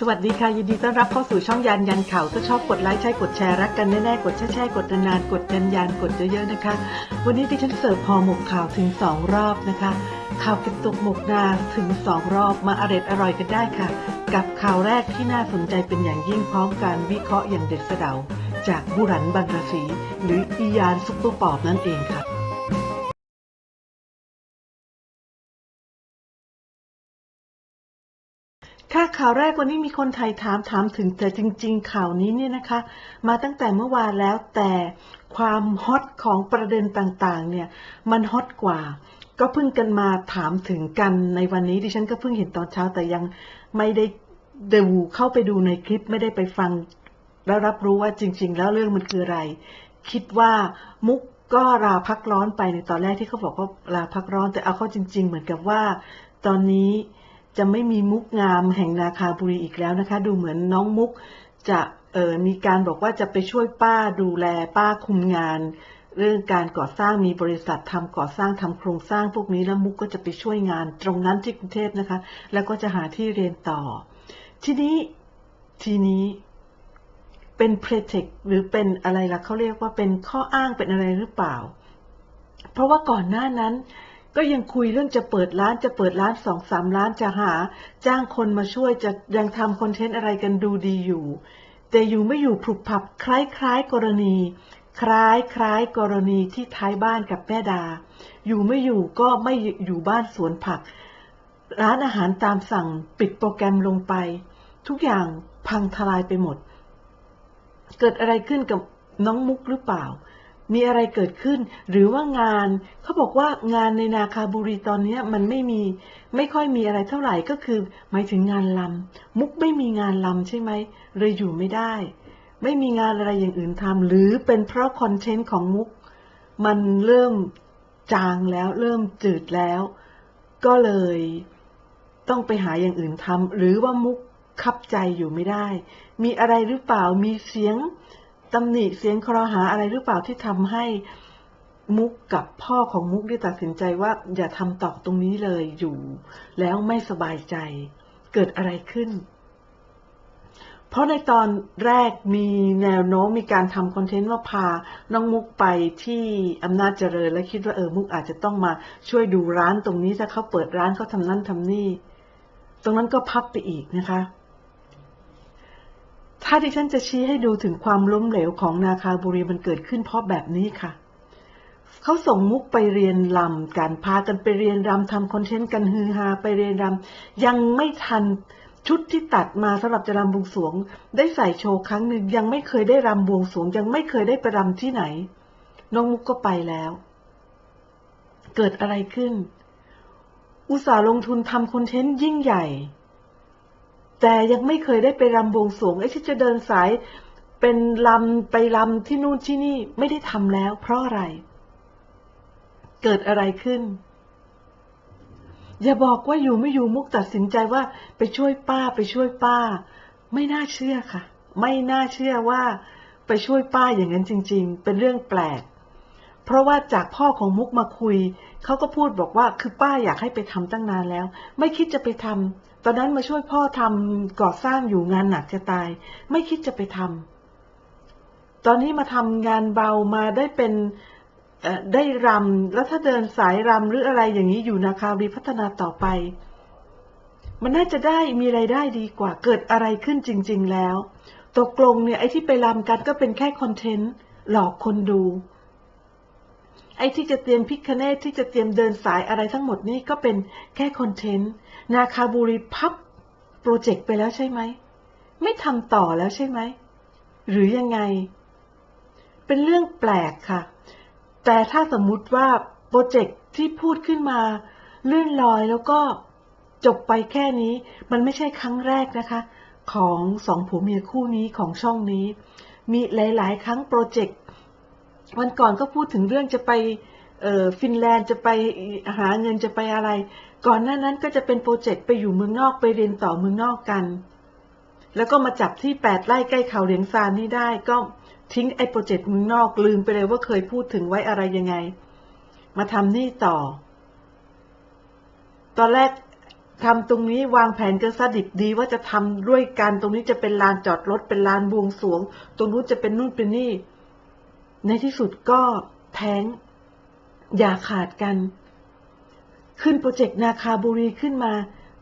สวัสดีค่ะยินดีต้อนรับเข้าสู่ช่องยันยันข่าวถ้าชอบกดไลค์ใช่กดแชร์รักกันแน่ๆกดแช่ๆกดนานๆกดยันยันกดเยอะๆนะคะ วันนี้ดิฉันเสิร์ฟห่อหมกข่าวถึงสองรอบนะคะ ข่าวเก็บตกหมกนาถึงสองรอบมาอร่อยอร่อยกันได้ค่ะ กับข่าวแรกที่น่าสนใจเป็นอย่างยิ่งพร้อมการวิเคราะห์อย่างเด็ดเสะเดาจากบุรันบรรรศีหรืออียานซุปเปอร์ปอบนั่นเองค่ะ ค่ะข่าวแรกวันนี้มีคนไทยถามถามถึงแต่จริง ๆ ข่าวนี้เนี่ยนะคะ มาตั้งแต่เมื่อวานแล้วแต่ความฮอตของประเด็นต่างๆ เนี่ย มันฮอตกว่า ก็เพิ่งกันมาถามถึงกันในวันนี้ดิฉันก็เพิ่งเห็นตอนเช้าแต่ยังไม่ได้ดูเข้าไปดูในคลิปไม่ได้ไปฟัง แล้วรับรู้ว่าจริง ๆ แล้วเรื่องมันคืออะไร คิดว่ามุกก็ลาพักร้อนไปในตอนแรกที่เขาบอกว่าลาพักร้อนแต่เอาเข้าจริง ๆ เหมือนกับว่า ตอนนี้ จะไม่มีมุกงามแห่งนาคาบุรีอีกแล้วนะคะ ดูเหมือนน้องมุกจะเออมีการบอกว่าจะไปช่วยป้าดูแลป้าคุมงาน เรื่องการก่อสร้างมีบริษัททำก่อสร้างทำโครงสร้างพวกนี้แล้วมุกก็จะไปช่วยงานตรงนั้นที่กรุงเทพนะคะ แล้วก็จะหาที่เรียนต่อ ทีนี้ทีนี้เป็น pretext หรือเป็นอะไรล่ะเขาเรียกว่าเป็นข้ออ้างเป็นอะไรหรือเปล่า เพราะว่าก่อนหน้านั้น ก็ยังคุยเรื่องจะเปิดร้านจะเปิดร้านสองสามล้านจะหา จ้างคนมาช่วยจะยังทำคอนเทนต์อะไรกันดูดีอยู่ แต่อยู่ไม่อยู่ผุบผับคล้ายคล้ายๆกรณี คล้ายคล้ายกรณีที่ท้ายบ้านกับแม่ดา อยู่ไม่อยู่ก็ไม่อยู่บ้านสวนผัก ร้านอาหารตามสั่งปิดโปรแกรมลงไป ทุกอย่างพังทลายไปหมด เกิดอะไรขึ้นกับน้องมุกหรือเปล่า มีอะไรเกิดขึ้น หรือว่างานเขาบอกว่างานในนาคาบุรีตอนนี้มันไม่มีไม่ค่อยมีอะไรเท่าไหร่ก็คือ หมายถึงงานลำมุกไม่มีงานลำใช่ไหมเลยอยู่ไม่ได้ ไม่มีงานอะไรอย่างอื่นทำหรือเป็นเพราะคอนเทนต์ของมุก มันเริ่มจางแล้วเริ่มจืดแล้ว ก็เลยต้องไปหาอย่างอื่นทำหรือว่ามุกคับใจอยู่ไม่ได้ มีอะไรหรือเปล่ามีเสียง ตำหนิเสียงครหาอะไรหรือเปล่าที่ทำให้มุกกับพ่อของมุกได้ตัดสินใจว่าอย่าทำต่อตรงนี้เลยอยู่ แล้วไม่สบายใจ เกิดอะไรขึ้น เพราะในตอนแรกมีแนวโน้มมีการทำคอนเทนต์ว่าพาน้องมุกไปที่อำนาจเจริญและคิดว่าเออมุกอาจจะต้องมาช่วยดูร้านตรงนี้ถ้าเขาเปิดร้านเขาทำนั่นทำนี่ ตรงนั้นก็พับไปอีกนะคะ ถ้าดิฉันจะชี้ให้ดูถึงความล้มเหลวของนาคาบุรีมันเกิดขึ้นเพราะแบบนี้ค่ะ เขาส่งมุกไปเรียนรำกันพากันไปเรียนรำทำคอนเทนต์กันฮือฮาไปเรียนรำยังไม่ทันชุดที่ตัดมาสำหรับจะรำบวงสวง ได้ใส่โชว์ครั้งหนึ่งยังไม่เคยได้รำบวงสวง ยังไม่เคยได้ไปรำที่ไหน น้องมุกก็ไปแล้ว เกิดอะไรขึ้น อุตสาห์ลงทุนทำคอนเทนต์ยิ่งใหญ่ แต่ยังไม่เคยได้ไปรำบวงสวงไอ้ที่จะเดินสายเป็นลำไปลำที่นู่นที่นี่ไม่ได้ทำแล้ว เพราะอะไร เกิดอะไรขึ้น อย่าบอกว่าอยู่ไม่อยู่มุกตัดสินใจว่าไปช่วยป้าไปช่วยป้า ไม่น่าเชื่อค่ะ ไม่น่าเชื่อว่า ไปช่วยป้าอย่างนั้นจริง ๆ เป็นเรื่องแปลก เพราะว่าจากพ่อของมุกมาคุย เขาก็พูดบอกว่าคือป้าอยากให้ไปทำตั้งนานแล้ว ไม่คิดจะไปทำตอนนั้นมาช่วยพ่อทำก่อสร้างอยู่งานหนักจะตาย ไม่คิดจะไปทำตอนนี้มาทำงานเบามาได้เป็นได้รำแล้วถ้าเดินสายรำหรืออะไรอย่างนี้อยู่นาคารีพัฒนาต่อไป มันน่าจะได้มีไรายได้ดีกว่าเกิดอะไรขึ้นจริง ๆ แล้วตกลงเนี่ยไอ้ที่ไปรำกันก็เป็นแค่คอนเทนต์หลอกคนดู ไอ้ที่จะเตรียมพิคเนตที่จะเตรียมเดินสายอะไรทั้งหมดนี่ก็เป็นแค่คอนเทนต์นาคาบุรีพับโปรเจกต์ไปแล้วใช่ไหม ไม่ทำต่อแล้วใช่ไหม หรือยังไง เป็นเรื่องแปลกค่ะ แต่ถ้าสมมุติว่าโปรเจกต์ที่พูดขึ้นมาลื่นลอยแล้วก็จบไปแค่นี้ มันไม่ใช่ครั้งแรกนะคะ ของสองผัวเมียคู่นี้ของช่องนี้ มีหลาย ๆ ครั้งโปรเจกต์ วันก่อนก็พูดถึงเรื่องจะไปฟินแลนด์จะไปหาเงินจะไปอะไร ก่อนหน้านั้นก็จะเป็นโปรเจกต์ไปอยู่เมืองนอกไปเรียนต่อเมืองนอกกัน แล้วก็มาจับที่แปดไร่ใกล้เขาเหลียงซานนี่ได้ ก็ทิ้งไอ้โปรเจกต์เมืองนอกลืมไปเลยว่าเคยพูดถึงไว้อะไรยังไง มาทำนี่ต่อ ตอนแรกทำตรงนี้วางแผนกันซะดิบดีว่าจะทำด้วยกันตรงนี้จะเป็นลานจอดรถเป็นลานบวงสรวง ตรงนู้นจะเป็นนู่นเป็นนี่ ในที่สุดก็แท้ง อย่าขาดกัน ขึ้นโปรเจกต์นาคาบุรีขึ้นมา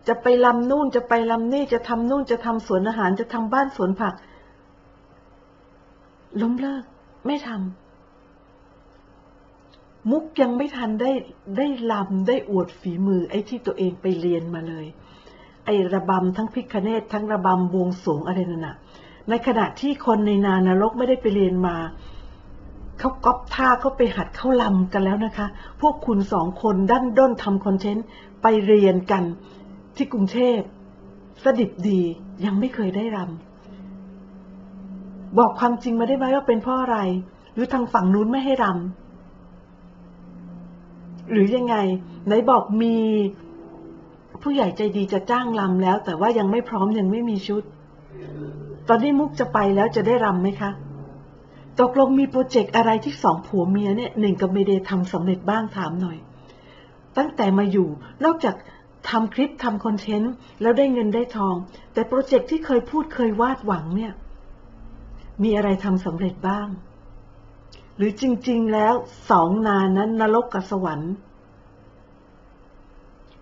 จะไปลำนู่นจะไปลำนี่จะทำนู่นจะทำสวนอาหารจะทำบ้านสวนผัก ล้มเลิก ไม่ทำมุกยังไม่ทันได้ได้ลำได้อวดฝีมือไอ้ที่ตัวเองไปเรียนมาเลย ไอ้ระบำทั้งพิคเนตทั้งระบำบวงสวงอะไรนั่นน่ะในขณะที่คนในนานรกไม่ได้ไปเรียนมา เขาก๊อปท่าเขาไปหัดเข้าลำกันแล้วนะคะ พวกคุณสองคนด้านด้นทำคอนเทนต์ไปเรียนกันที่กรุงเทพสดิบดียังไม่เคยได้รำบอกความจริงมาได้ไหมว่าเป็นเพราะอะไร หรือทางฝั่งนู้นไม่ให้รำหรือยังไง ไหนบอกมี ผู้ใหญ่ใจดีจะจ้างรำแล้ว แต่ว่ายังไม่พร้อมยังไม่มีชุด ตอนนี้มุกจะไปแล้วจะได้รำไหมคะ ตกลงมีโปรเจกต์อะไรที่สองผัวเมียเนี่ยหนึ่งกับเมเดย์ทำสำเร็จบ้างถามหน่อย ตั้งแต่มาอยู่นอกจากทำคลิปทำคอนเทนต์แล้วได้เงินได้ทอง แต่โปรเจกต์ที่เคยพูดเคยวาดหวังเนี่ย มีอะไรทำสำเร็จบ้าง หรือจริง ๆ แล้วสองนานนั้นนรกกับสวรรค์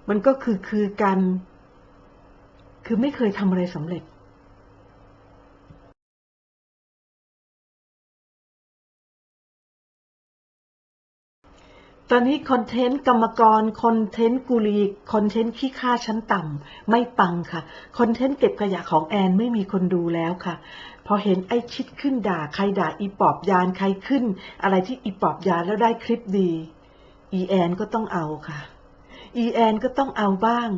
มันก็คือคือกัน คือไม่เคยทำอะไรสำเร็จ ตอนนี้คอนเทนต์กรรมกรคอนเทนต์กุลีคอนเทนต์ขี้ค่าชั้นต่ำไม่ปังค่ะคอนเทนต์เก็บขยะของแอนไม่มีคนดูแล้วค่ะ พอเห็นไอ้ชิดขึ้นด่า ใครด่าอีปอบยานใครขึ้น อะไรที่อีปอบยานแล้วได้คลิปดีอีแอนก็ต้องเอาค่ะอีแอนก็ต้องเอาบ้าง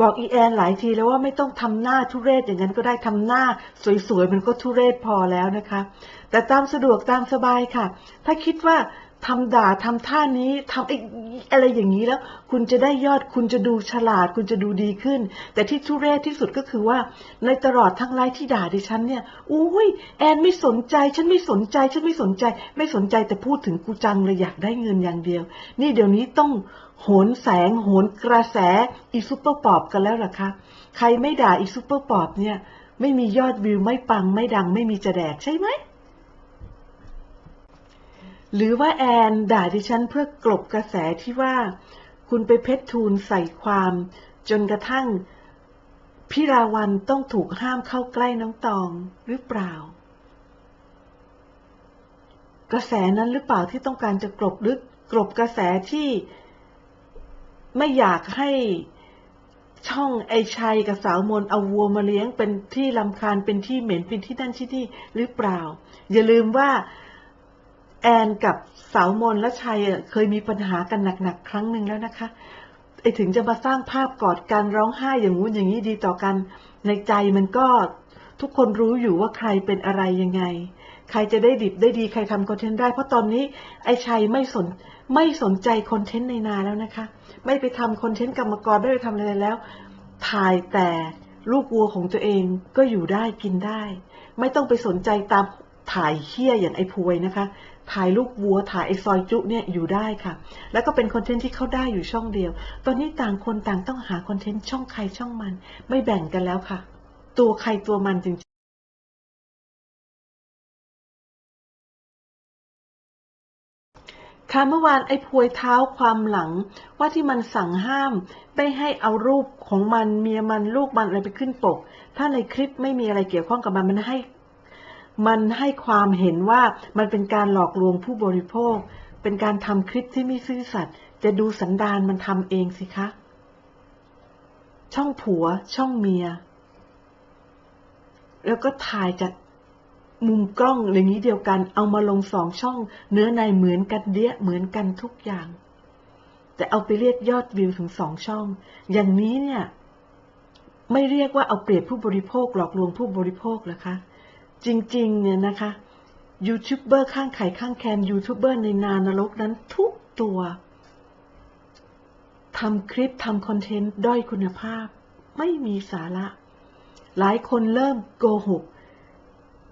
บอกอีแอนหลายทีแล้วว่าไม่ต้องทำหน้าทุเรศอย่างนั้นก็ได้ทำหน้าสวยๆมันก็ทุเรศพอแล้วนะคะ แต่ตามสะดวกตามสบายค่ะ ถ้าคิดว่า ทำด่าทำท่านี้ทำไอ้อะไรอย่างนี้แล้ว คุณจะได้ยอดคุณจะดูฉลาด คุณจะดูดีขึ้น แต่ที่ทุเรศที่สุดก็คือว่า ในตลอดทั้งไลฟ์ที่ด่าดิฉันเนี่ยอุ้ยแอนไม่สนใจ ฉันไม่สนใจ ฉันไม่สนใจ ไม่สนใจแต่พูดถึงกูจังเลยอยากได้เงินอย่างเดียว นี่เดี๋ยวนี้ต้องโหนแสงโหนกระแสอีซุปเปอร์ปอบกันแล้วล่ะคะใครไม่ด่าอีซุปเปอร์ปอบเนี่ย ไม่มียอดวิวไม่ปังไม่ดังไม่มีจะแดกใช่ไหม หรือว่าแอนด่าดิฉันเพื่อกลบกระแสที่ว่า คุณไปเพชรทูลใส่ความ จนกระทั่งพิราวันต้องถูกห้ามเข้าใกล้น้องตองหรือเปล่า กระแสนั้นหรือเปล่าที่ต้องการจะกลบหรือกลบกระแสที่ไม่อยากให้ช่องไอชัยกับสาวมนเอาวัวมาเลี้ยงเป็นที่ลำคาญเป็นที่เหม็นเป็นที่นั่นที่นี่หรือเปล่า อย่าลืมว่า แอนกับสาวมนและชัยเคยมีปัญหากันหนักๆครั้งหนึ่งแล้วนะคะไอถึงจะมาสร้างภาพกอดกันร้องไห้อย่างงู้นอย่างนี้ดีต่อกัน ในใจมันก็ทุกคนรู้อยู่ว่าใครเป็นอะไรยังไง ใครจะได้ดิบได้ดีใครทำคอนเทนต์ได้ เพราะตอนนี้ไอชัยไม่สนไม่สนใจคอนเทนต์ในนาแล้วนะคะ ไม่ไปทำคอนเทนต์กรรมกรไม่ไปทำอะไรแล้ว ถ่ายแต่ลูกวัวของตัวเองก็อยู่ได้กินได้ ไม่ต้องไปสนใจตามถ่ายเขี้ยอย่างไอ้พวยนะคะ ถ่ายลูกวัวถ่ายไอ้ซอยจุเนี่ยอยู่ได้ค่ะ แล้วก็เป็นคอนเทนต์ที่เขาได้อยู่ช่องเดียว ตอนนี้ต่างคนต่างต้องหาคอนเทนต์ช่องใครช่องมัน ไม่แบ่งกันแล้วค่ะ ตัวใครตัวมันจริงค่ะเมื่อวานไอ้พวยเท้าความหลัง ว่าที่มันสั่งห้ามไม่ให้เอารูปของมันเมียมันลูกมันอะไรไปขึ้นปก ถ้าในคลิปไม่มีอะไรเกี่ยวข้องกับมันมันให้ มันให้ความเห็นว่ามันเป็นการหลอกลวงผู้บริโภค เป็นการทำคลิปที่ไม่ซื่อสัตย์จะดูสันดานมันทำเองสิคะ ช่องผัวช่องเมีย แล้วก็ถ่ายจากมุมกล้องอย่างนี้เดียวกัน เอามาลงสองช่อง เนื้อในเหมือนกันเดียเหมือนกันทุกอย่าง แต่เอาไปเรียกยอดวิวถึงสองช่อง อย่างนี้เนี่ย ไม่เรียกว่าเอาเปรียบผู้บริโภคหลอกลวงผู้บริโภคหรอคะ จริงๆ เนี่ยนะคะยูทูบเบอร์ข้างไข่ข้างแคมยูทูบเบอร์ในนานรกนั้นทุกตัวทำคลิปทำคอนเทนต์ด้อยคุณภาพ ไม่มีสาระ หลายคนเริ่มโกหก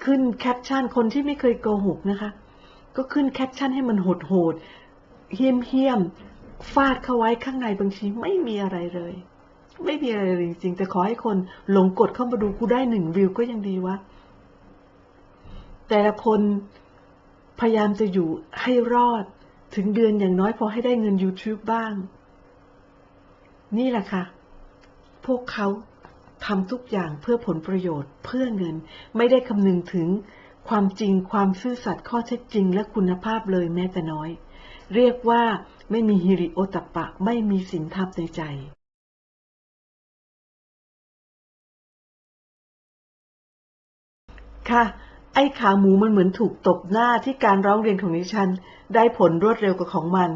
ขึ้นแคปชั่นคนที่ไม่เคยโกหกนะคะ ก็ขึ้นแคปชั่นให้มันโหดโหดเฮี้ยมเฮี้ยมฟาดเข้าไว้ข้างในบางทีไม่มีอะไรเลย ไม่มีอะไรเลยจริงๆแต่ขอให้คนหลงกดเข้ามาดูกูได้หนึ่งวิวก็ยังดีวะ แต่ละคนพยายามจะอยู่ให้รอดถึงเดือนอย่างน้อยพอให้ได้เงิน YouTube บ้าง นี่แหละค่ะ พวกเขาทำทุกอย่างเพื่อผลประโยชน์เพื่อเงิน ไม่ได้คำนึงถึงความจริงความซื่อสัตย์ข้อเท็จจริงและคุณภาพเลยแม้แต่น้อย เรียกว่าไม่มีฮิริโอตปปะไม่มีศีลธรรมในใจค่ะ ไอ้ขาหมูมันเหมือนถูกตบหน้าที่การร้องเรียนของดิฉัน ได้ผลรวดเร็วกว่าของมัน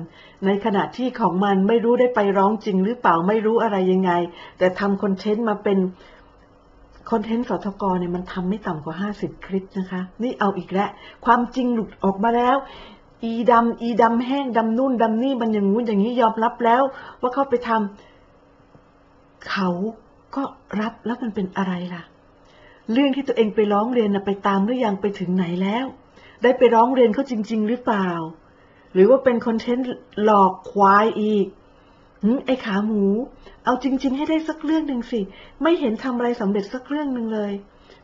ในขณะที่ของมันไม่รู้ได้ไปร้องจริงหรือเปล่าไม่รู้อะไรยังไง แต่ทำคอนเทนต์มาเป็นคอนเทนต์สทกเนี่ยมันทำไม่ต่ำกว่าห้าสิบคลิปนะคะ นี่เอาอีกแล้ว ความจริงหลุดออกมาแล้ว อีดำอีดำแห้งดำนุ่นดำนี่มันอย่างงู้นอย่างนี้ยอมรับแล้ว ว่าเขาไปทำเขาก็รับแล้วมันเป็นอะไรล่ะ เรื่องที่ตัวเองไปร้องเรียนนะไปตามหรือยังไปถึงไหนแล้ว ได้ไปร้องเรียนเขาจริง ๆ หรือเปล่า หรือว่าเป็นคอนเทนต์หลอกควายอีกหึไอ้ขาหมู เอาจริง ๆ ให้ได้สักเรื่องหนึ่งสิ ไม่เห็นทำอะไรสำเร็จสักเรื่องหนึ่งเลย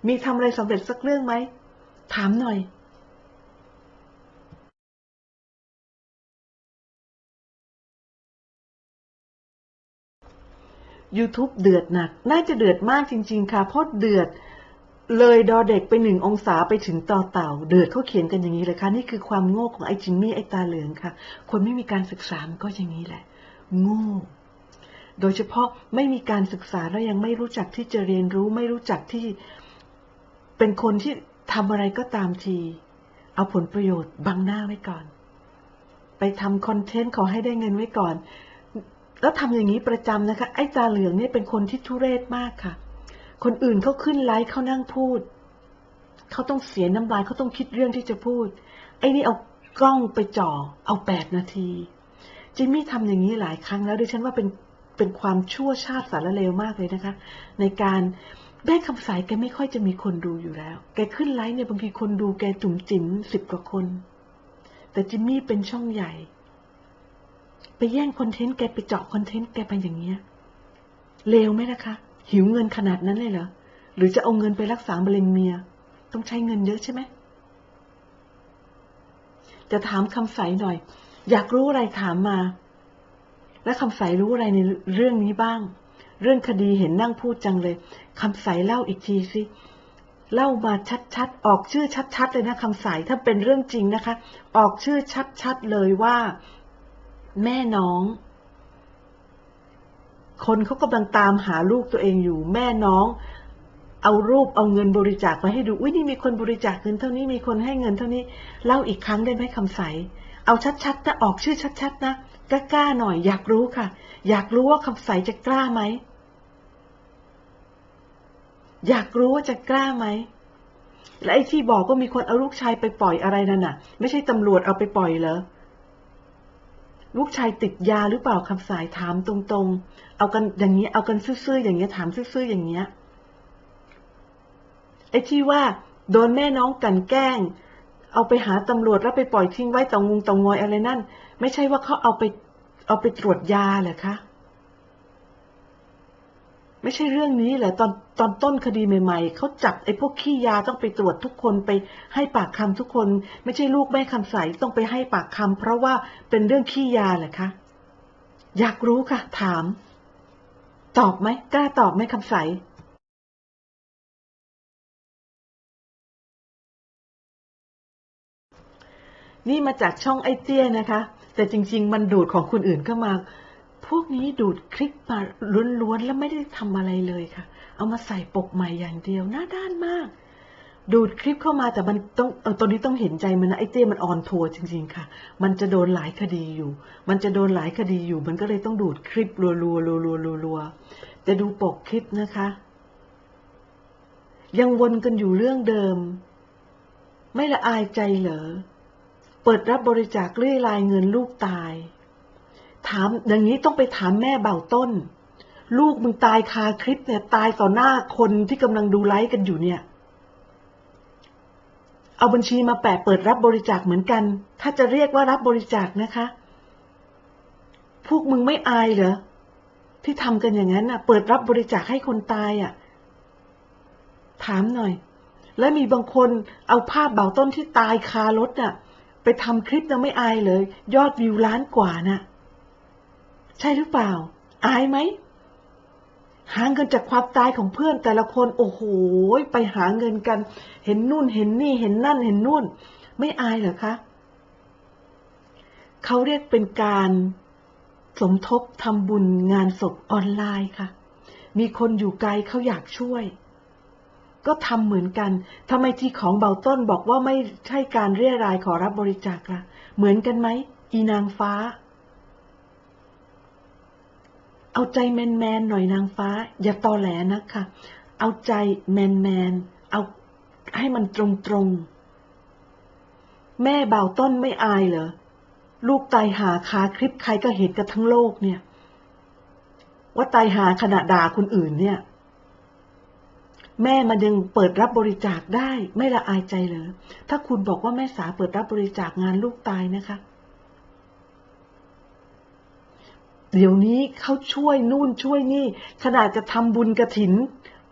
มีทำอะไรสำเร็จสักเรื่องไหม ถามหน่อย YouTube เดือดหนัก น่าจะเดือดมากจริง ๆ ค่ะ เพราะเดือด เลยดอเด็กไปหนึ่งองศาไปถึงต่อเต่า เดือดเขาเขียนกันอย่างนี้เลยค่ะ นี่คือความโง่ของไอ้จิมมี่ไอ้ตาเหลืองค่ะ คนไม่มีการศึกษามันก็อย่างนี้แหละ โง่ โดยเฉพาะไม่มีการศึกษาแล้วยังไม่รู้จักที่จะเรียนรู้ ไม่รู้จักที่เป็นคนที่ทำอะไรก็ตามที เอาผลประโยชน์บังหน้าไว้ก่อน ไปทำคอนเทนต์ขอให้ได้เงินไว้ก่อน แล้วทำอย่างนี้ประจำนะคะ ไอ้ตาเหลืองเนี่ยเป็นคนที่ทุเรศมากค่ะ คนอื่นเขาขึ้นไลฟ์เขานั่งพูด เขาต้องเสียน้ำลายเขาต้องคิดเรื่องที่จะพูด ไอ้นี่เอากล้องไปจ่อ เอาแปดนาทีจิมมี่ทำอย่างนี้หลายครั้งแล้วดิฉันว่าเป็นเป็นความชั่วชาติสารเลวมากเลยนะคะ ในการแม่คำสายแกไม่ค่อยจะมีคนดูอยู่แล้ว แกขึ้นไลฟ์เนี่ยบางทีคนดูแกจุ๋มจิ๋มสิบกว่าคน แต่จิมมี่เป็นช่องใหญ่ ไปแย่งคอนเทนต์แกไปเจาะคอนเทนต์แกไปอย่างเงี้ยเลวไหมล่ะคะ หิวเงินขนาดนั้นเลยเหรอ หรือจะเอาเงินไปรักษามะเร็งเมีย ต้องใช้เงินเยอะใช่ไหม จะถามคำใสหน่อย อยากรู้อะไรถามมา และคำใสรู้อะไรในเรื่องนี้บ้าง เรื่องคดีเห็นนั่งพูดจังเลย คำใสเล่าอีกทีสิ เล่ามาชัดๆ ออกชื่อชัดๆ เลยนะคำใสถ้าเป็นเรื่องจริงนะคะ ออกชื่อชัดๆ เลยว่า แม่น้อง คนเขากำลังตามหาลูกตัวเองอยู่แม่น้อง เอารูปเอาเงินบริจาคมาให้ดูอุ้ยนี่มีคนบริจาคเงินเท่านี้มีคนให้เงินเท่านี้เล่าอีกครั้งได้ไหมคำใส เอาชัดๆนะออกชื่อชัดๆนะกล้าๆหน่อยอยากรู้ค่ะ อยากรู้ว่าคำใสจะกล้าไหมอยากรู้ว่าจะกล้าไหม และไอ้ที่บอกก็มีคนเอาลูกชายไปปล่อยอะไรนั่นน่ะ ไม่ใช่ตำรวจเอาไปปล่อยเหรอ ลูกชายติดยาหรือเปล่าคำสายถามตรงๆ เอากันอย่างนี้เอากันซื่อๆอย่างเงี้ยถามซื่อๆอย่างเงี้ยไอ้ที่ว่า โดนแม่น้องกันแกล้ง เอาไปหาตำรวจแล้วไปปล่อยทิ้งไว้เตางงเตางอยอะไรนั่น ไม่ใช่ว่าเขาเอาไป เอาไปตรวจยาเหรอคะ ไม่ใช่เรื่องนี้เหรอตอน ตอนต้นคดีใหม่ๆ เขาจับไอ้พวกขี้ยาต้องไปตรวจทุกคนไปให้ปากคำทุกคน ไม่ใช่ลูกแม่คำใสต้องไปให้ปากคำเพราะว่าเป็นเรื่องขี้ยาเหรอคะ อยากรู้ค่ะ ถาม ตอบไหมกล้าตอบไหมคำใสนี่มาจากช่องไอเตี้ยนะคะ แต่จริง ๆ มันดูดของคนอื่นก็มา พวกนี้ดูดคลิปมาล้วนๆแล้วไม่ได้ทำอะไรเลยค่ะ เอามาใส่ปกใหม่อย่างเดียวหน้าด้านมาก ดูดคลิปเข้ามาแต่มันต้องเออตอนนี้ต้องเห็นใจมันนะไอ้เตี้มันออนทัวร์จริง ๆ ค่ะ มันจะโดนหลายคดีอยู่ มันจะโดนหลายคดีอยู่ มันก็เลยต้องดูดคลิปรัวๆรัวๆรัวๆจะดูปกคลิปนะคะ ยังวนกันอยู่เรื่องเดิม ไม่ละอายใจเหรอเปิดรับบริจาคเรื่อยรายเงินลูกตาย ถามอย่างนี้ต้องไปถามแม่เบาต้น ลูกมึงตายคาคลิปเนี่ยตายต่อหน้าคนที่กำลังดูไลฟ์กันอยู่เนี่ย เอาบัญชีมาแปะเปิดรับบริจาคเหมือนกัน ถ้าจะเรียกว่ารับบริจาคนะคะ พวกมึงไม่อายเหรอที่ทำกันอย่างนั้นน่ะ เปิดรับบริจาคให้คนตายอะ ถามหน่อย และมีบางคนเอาภาพเบาต้นที่ตายคารถน่ะ ไปทำคลิปยังไม่อายเลย ยอดวิวล้านกว่าน่ะ ใช่หรือเปล่า อายไหม หาเงินจากความตายของเพื่อนแต่ละคน โอ้โห ไปหาเงินกัน เห็นนู่นเห็นนี่เห็นนั่นเห็นนู่น ไม่อายเหรอคะเขาเรียกเป็นการสมทบทำบุญงานศพออนไลน์ค่ะ มีคนอยู่ไกลเขาอยากช่วย ก็ทำเหมือนกันทำไมที่ของเบาต้นบอกว่าไม่ใช่การเรียรายขอรับบริจาคละ่ะ เหมือนกันไหม อีนางฟ้า เอาใจแมนแมนหน่อยนางฟ้า อย่าตอแหลนะคะ เอาใจแมนแมนเอาให้มันตรงตรงแม่บ่าวต้นไม่อายเหรอ ลูกตายหาคาคลิปใครก็เห็นกันทั้งโลกเนี่ย ว่าตายหาขณะด่าคนอื่นเนี่ย แม่มันยังเปิดรับบริจาคได้ ไม่ละอายใจเหรอ ถ้าคุณบอกว่าแม่สาเปิดรับบริจาคงานลูกตายนะคะ เดี๋ยวนี้เขาช่วยนู่นช่วยนี่ ขนาดจะทำบุญกระถิน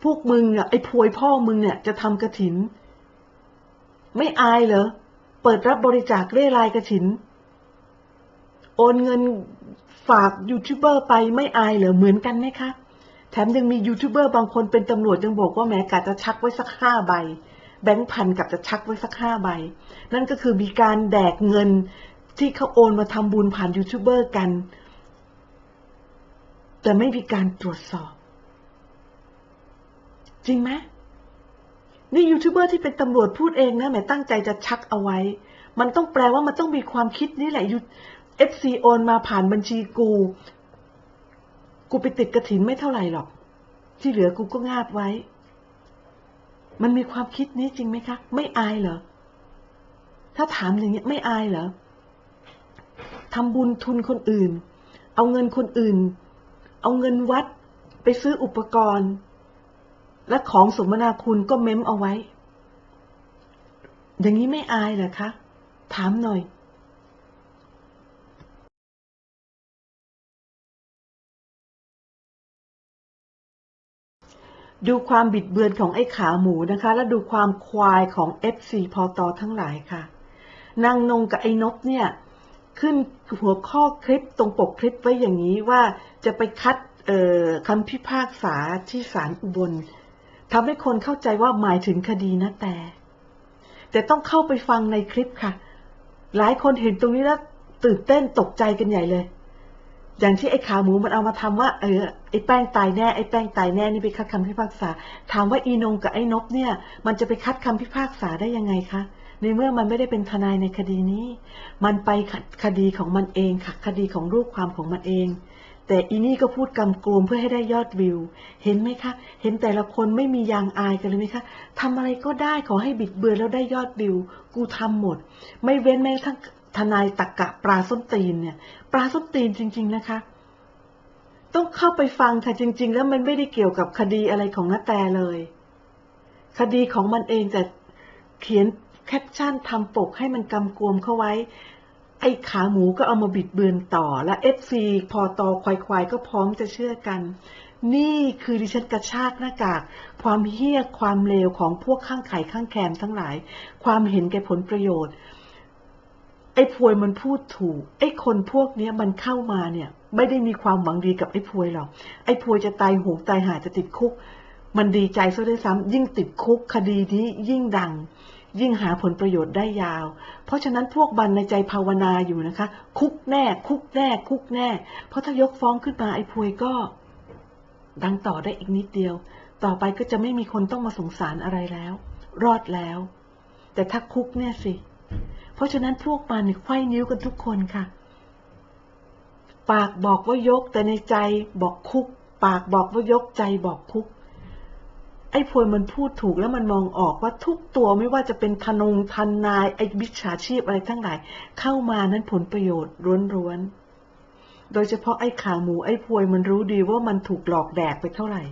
พวกมึงอะไอ้พวยพ่อมึงเนี่ยจะทำกระถิน ไม่อายเหรอ เปิดรับบริจาคเร่รายกระถิน โอนเงินฝากยูทูบเบอร์ไปไม่อายเหรอเหมือนกันไหมคะ แถมยังมียูทูบเบอร์บางคนเป็นตำรวจยังบอกว่าแม้กะจะชักไว้สักห้าใบ แบงค์พันกับจะชักไว้สักห้าใบ นั่นก็คือมีการแดกเงินที่เขาโอนมาทำบุญผ่านยูทูบเบอร์กัน แต่ไม่มีการตรวจสอบ จริงไหมนี่ยูทูบเบอร์ที่เป็นตำรวจพูดเองนะแหมตั้งใจจะชักเอาไว้ มันต้องแปลว่ามันต้องมีความคิดนี่แหละยูเอฟซีโอนมาผ่านบัญชีกู กูไปติดกระถินไม่เท่าไหร่หรอก ที่เหลือกูก็งาบไว้ มันมีความคิดนี้จริงไหมคะ ไม่อายเหรอ ถ้าถามอย่างเงี้ยไม่อายเหรอทำบุญทุนคนอื่น เอาเงินคนอื่น เอาเงินวัดไปซื้ออุปกรณ์ และของสมนาคุณก็เม้มเอาไว้ อย่างนี้ไม่อายเหรอคะ ถามหน่อยดูความบิดเบือนของไอ้ขาหมูนะคะ และดูความควายของ FC พอตอทั้งหลายค่ะ นางนงกับไอ้นกเนี่ย ขึ้นหัวข้อคลิปตรงปกคลิปไว้อย่างนี้ว่าจะไปคัดคำพิพากษาที่ศาลอุบลทำให้คนเข้าใจว่าหมายถึงคดีนะแต่ แต่ต้องเข้าไปฟังในคลิปค่ะ หลายคนเห็นตรงนี้แล้วตื่นเต้นตกใจกันใหญ่เลย อย่างที่ไอ้ขาหมูมันเอามาทำว่าเออไอ้แป้งตายแน่ไอ้แป้งตายแน่นี่ไปคัดคำพิพากษา ถามว่าอีนงกับไอ้นบเนี่ย มันจะไปคัดคำพิพากษาได้ยังไงคะ ในเมื่อมันไม่ได้เป็นทนายในคดีนี้ มันไปคดีของมันเองค่ะคดีของรูปความของมันเอง แต่อีนี่ก็พูดกำกวมเพื่อให้ได้ยอดวิว เห็นไหมคะ เห็นแต่ละคนไม่มียางอายกันเลยไหมคะทำอะไรก็ได้ขอให้บิดเบือนแล้วได้ยอดวิว กูทำหมด ไม่เว้นแม้ทั้งทนายตักกะปลาส้นตีนเนี่ย ปลาส้นตีนจริง ๆ นะคะต้องเข้าไปฟังค่ะจริง ๆ แล้วมันไม่ได้เกี่ยวกับคดีอะไรของน้าแต่เลย คดีของมันเองแต่เขียน คปชั่นทำปกให้มันกำกวมเข้าไว้ ไอ้ขาหมูก็เอามาบิดเบือนต่อ และเอฟซีพอตอควายควายก็พร้อมจะเชื่อกัน นี่คือดิฉันกระชากหน้ากาก ความเฮี้ยความเลวของพวกข้างไข่ข้างแคมทั้งหลาย ความเห็นแก่ผลประโยชน์ ไอ้พวยมันพูดถูก ไอ้คนพวกนี้มันเข้ามาเนี่ย ไม่ได้มีความหวังดีกับไอ้พวยหรอก ไอ้พวยจะตายหงตายหาจะติดคุก มันดีใจซะด้วยซ้ำยิ่งติดคุกคดีนี้ยิ่งดัง ยิ่งหาผลประโยชน์ได้ยาว เพราะฉะนั้นพวกบันในใจภาวนาอยู่นะคะ คุกแน่ คุกแน่ คุกแน่ เพราะถ้ายกฟ้องขึ้นมาไอ้พวยก็ ดังต่อได้อีกนิดเดียว ต่อไปก็จะไม่มีคนต้องมาสงสารอะไรแล้ว รอดแล้ว แต่ถ้าคุกเนี่ยสิ เพราะฉะนั้นพวกมันไขว้นิ้วกันทุกคนค่ะ ปากบอกว่ายกแต่ในใจบอกคุก ปากบอกว่ายกใจบอกคุก ไอ้พวยมันพูดถูกแล้วมันมองออกว่าทุกตัวไม่ว่าจะเป็นทนงทันนายไอ้บิชาชีพอะไรทั้งหลาย เข้ามานั้นผลประโยชน์ร้วนๆ โดยเฉพาะไอ้ขาหมูไอ้พวยมันรู้ดีว่ามันถูกหลอกแดกไปเท่าไหร่